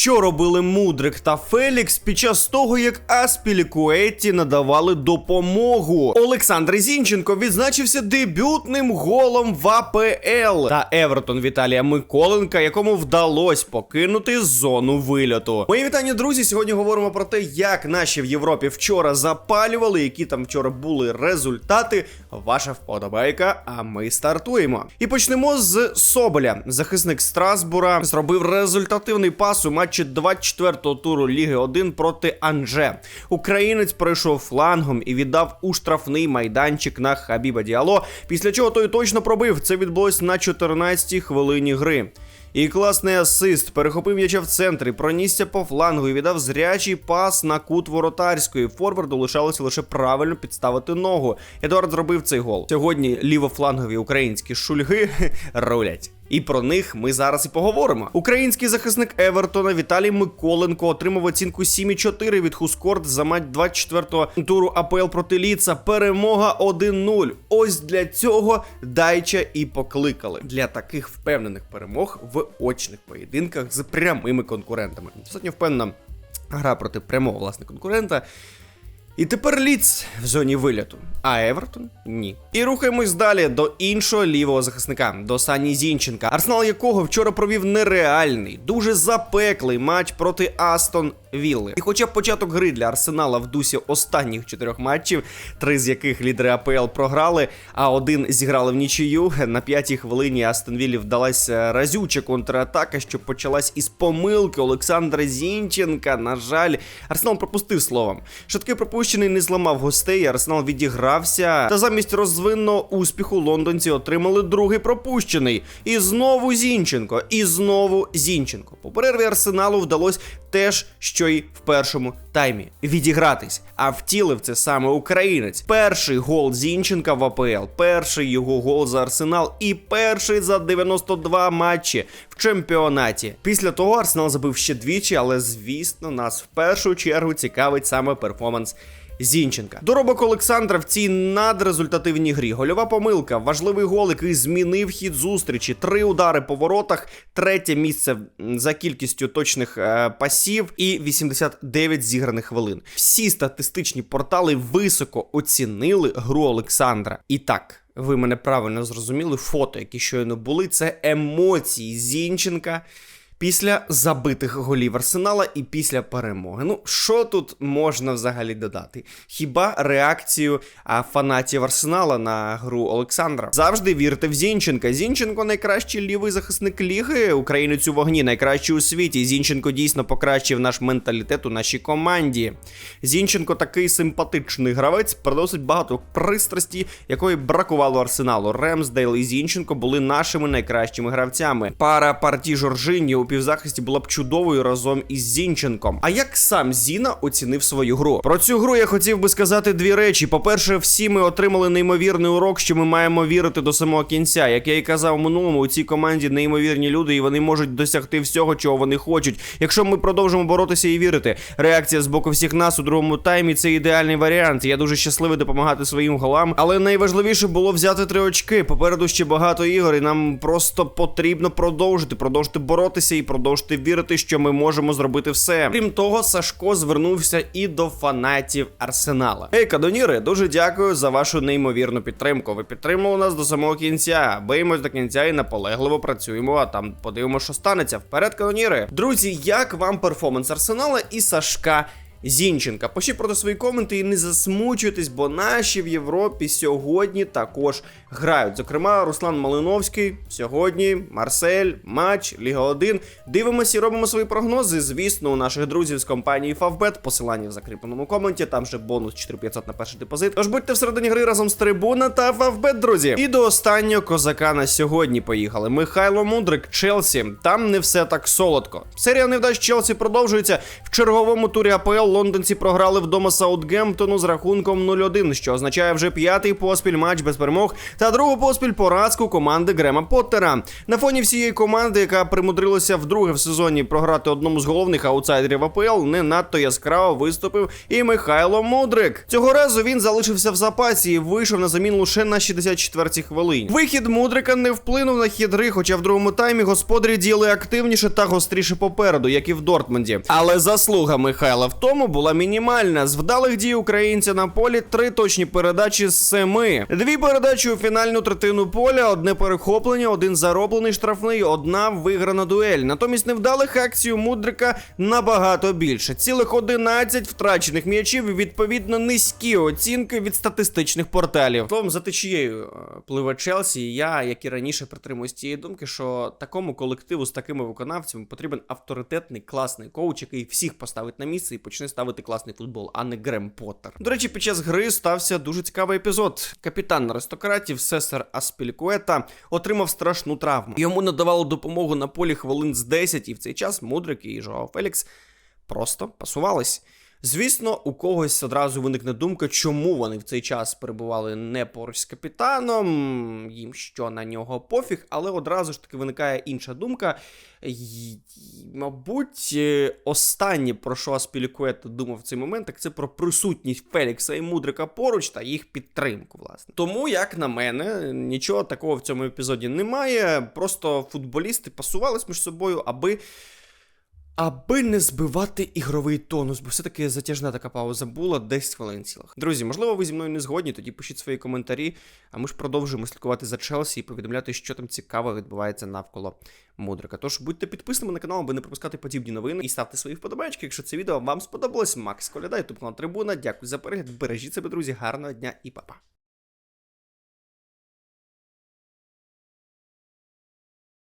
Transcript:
що робили Мудрик та Фелікс під час того, як Аспілікуетті надавали допомогу. Олександр Зінченко відзначився дебютним голом в АПЛ та Евертон Віталія Миколенка, якому вдалося покинути зону вильоту. Мої вітання, друзі. Сьогодні говоримо про те, як наші в Європі вчора запалювали, які там вчора були результати. Ваша вподобайка. А ми стартуємо. І почнемо з Соболя. Захисник Страсбура зробив результативний пас у матчі 24-го туру Ліги 1 проти Анже. Українець пройшов флангом і віддав у штрафний майданчик на Хабіба Діало. Після чого той точно пробив. Це відбулось на 14-й хвилині гри. І класний асист перехопив м'яча в центрі, пронісся по флангу і віддав зрячий пас на кут воротарської. Форварду лишалося лише правильно підставити ногу. Едуард зробив цей гол. Сьогодні лівофлангові українські шульги рулять. І про них ми зараз і поговоримо. Український захисник Евертона Віталій Миколенко отримав оцінку 7,4 від Хускорт за матч 24-го туру АПЛ проти Ліца. Перемога 1-0. Ось для цього Дайча і покликали для таких впевнених перемог в очних поєдинках з прямими конкурентами. Достатньо впевнена гра проти прямого власне конкурента. І тепер Ліц в зоні виліту, а Евертон ні. І рухаємось далі до іншого лівого захисника, до Сані Зінченка, арсенал якого вчора провів нереальний, дуже запеклий матч проти Астон Вілли. І хоча початок гри для Арсенала в дусі останніх чотирьох матчів, три з яких лідери АПЛ програли, а один зіграли в нічию. На п'ятій хвилині Астон Віллі вдалася разюча контратака, що почалась із помилки Олександра Зінченка. На жаль, Арсенал пропустив словом. Швидкий пропущений не зламав гостей. Арсенал відігрався. Та замість розвинного успіху лондонці отримали другий пропущений. І знову Зінченко, і знову Зінченко. По перерві Арсеналу вдалося теж, що й в першому таймі відігратись. А втілив це саме українець. Перший гол Зінченка в АПЛ, перший його гол за Арсенал і перший за 92 матчі в чемпіонаті. Після того Арсенал забив ще двічі, але звісно, нас в першу чергу цікавить саме перформанс. Зінченка. Доробок Олександра в цій надрезультативній грі. Гольова помилка, важливий гол, який змінив хід зустрічі. Три удари по воротах, третє місце за кількістю точних е, пасів і 89 зіграних хвилин. Всі статистичні портали високо оцінили гру Олександра. І так. Ви мене правильно зрозуміли, фото, які щойно були, це емоції Зінченка після забитих голів Арсенала і після перемоги. Ну, що тут можна взагалі додати? Хіба реакцію фанатів Арсенала на гру Олександра? Завжди вірте в Зінченка. Зінченко найкращий лівий захисник ліги, українець у вогні, найкращий у світі. Зінченко дійсно покращив наш менталітет у нашій команді. Зінченко такий симпатичний гравець, приносить багато пристрасті, якої бракувало Арсеналу. Ремсдейл і Зінченко були нашими найкращими гравцями. Пара партій Жоржині у півзахисті була б чудовою разом із Зінченком. А як сам Зіна оцінив свою гру? Про цю гру я хотів би сказати дві речі. По-перше, всі ми отримали неймовірний урок, що ми маємо вірити до самого кінця. Як я і казав в минулому, у цій команді неймовірні люди, і вони можуть досягти всього, чого вони хочуть. Якщо ми продовжимо боротися і вірити, реакція з боку всіх нас у другому таймі це ідеальний варіант. Я дуже щасливий допомагати своїм голам. Але найважливіше було взяти три очки. Попереду ще багато ігор, і нам просто потрібно продовжити, продовжити боротися і продовжити вірити, що ми можемо зробити все. Крім того, Сашко звернувся і до фанатів Арсенала. Ей, Кадоніри, дуже дякую за вашу неймовірну підтримку. Ви підтримали нас до самого кінця. Биємось до кінця і наполегливо працюємо. А там подивимося, що станеться. Вперед, Кадоніри. Друзі, як вам перформанс Арсенала і Сашка? Зінченка. Пишіть проти свої коменти і не засмучуйтесь, бо наші в Європі сьогодні також грають. Зокрема, Руслан Малиновський сьогодні, Марсель, матч, Ліга 1. Дивимося і робимо свої прогнози. Звісно, у наших друзів з компанії Favbet. Посилання в закріпленому коменті. Там же бонус 4500 на перший депозит. Тож будьте всередині гри разом з Трибуна та Favbet, друзі. І до останнього козака на сьогодні поїхали. Михайло Мудрик, Челсі. Там не все так солодко. Серія невдач Челсі продовжується в черговому турі АПЛ. Лондонці програли вдома Саутгемптону з рахунком 0-1, що означає вже п'ятий поспіль матч без перемог та другу поспіль поразку команди Грема Поттера. На фоні всієї команди, яка примудрилася вдруге в сезоні програти одному з головних аутсайдерів АПЛ, не надто яскраво виступив і Михайло Мудрик. Цього разу він залишився в запасі і вийшов на заміну лише на 64-й хвилині. Вихід Мудрика не вплинув на хід гри, хоча в другому таймі господарі діяли активніше та гостріше попереду, як і в Дортмунді. Але заслуга Михайла в тому була мінімальна. З вдалих дій українця на полі три точні передачі з семи. Дві передачі у фінальну третину поля, одне перехоплення, один зароблений штрафний, одна виграна дуель. Натомість невдалих акцій у Мудрика набагато більше. Цілих 11 втрачених м'ячів і відповідно низькі оцінки від статистичних порталів. Словом, за течією е, пливе Челсі. І я, як і раніше, притримуюсь тієї думки, що такому колективу з такими виконавцями потрібен авторитетний класний коуч, який всіх поставить на місце і почне ставити класний футбол, а не Грем Поттер. До речі, під час гри стався дуже цікавий епізод. Капітан аристократів Сесар Аспількуета отримав страшну травму. Йому надавало допомогу на полі хвилин з 10, і в цей час Мудрик і Жоао Фелікс просто пасувались. Звісно, у когось одразу виникне думка, чому вони в цей час перебували не поруч з капітаном, їм що на нього пофіг, але одразу ж таки виникає інша думка. Мабуть, е, останнє, про що Аспілікуета думав в цей момент, так це про присутність Фелікса і Мудрика поруч та їх підтримку, власне. Тому, як на мене, нічого такого в цьому епізоді немає. Просто футболісти пасувались між собою, аби Аби не збивати ігровий тонус, бо все-таки затяжна така пауза була 10 хвилин цілих. Друзі, можливо, ви зі мною не згодні, тоді пишіть свої коментарі, а ми ж продовжуємо слідкувати за Челсі і повідомляти, що там цікаво відбувається навколо Мудрика. Тож будьте підписаними на канал, аби не пропускати подібні новини і ставте свої вподобайки, якщо це відео вам сподобалось. Макс Коляда, ютуб канал Трибуна. Дякую за перегляд. Бережіть себе, друзі, гарного дня і па-па.